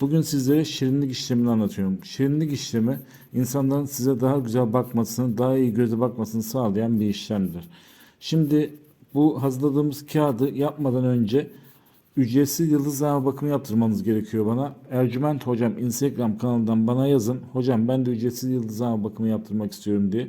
Bugün sizlere şirinlik işlemini anlatıyorum. Şirinlik işlemi insanların size daha güzel bakmasını, daha iyi göze bakmasını sağlayan bir işlemdir. Şimdi bu hazırladığımız kağıdı yapmadan önce ücretsiz yıldızlama bakımı yaptırmanız gerekiyor bana. Ercüment Hocam Instagram kanalından bana yazın. Hocam ben de ücretsiz yıldızlama bakımı yaptırmak istiyorum diye.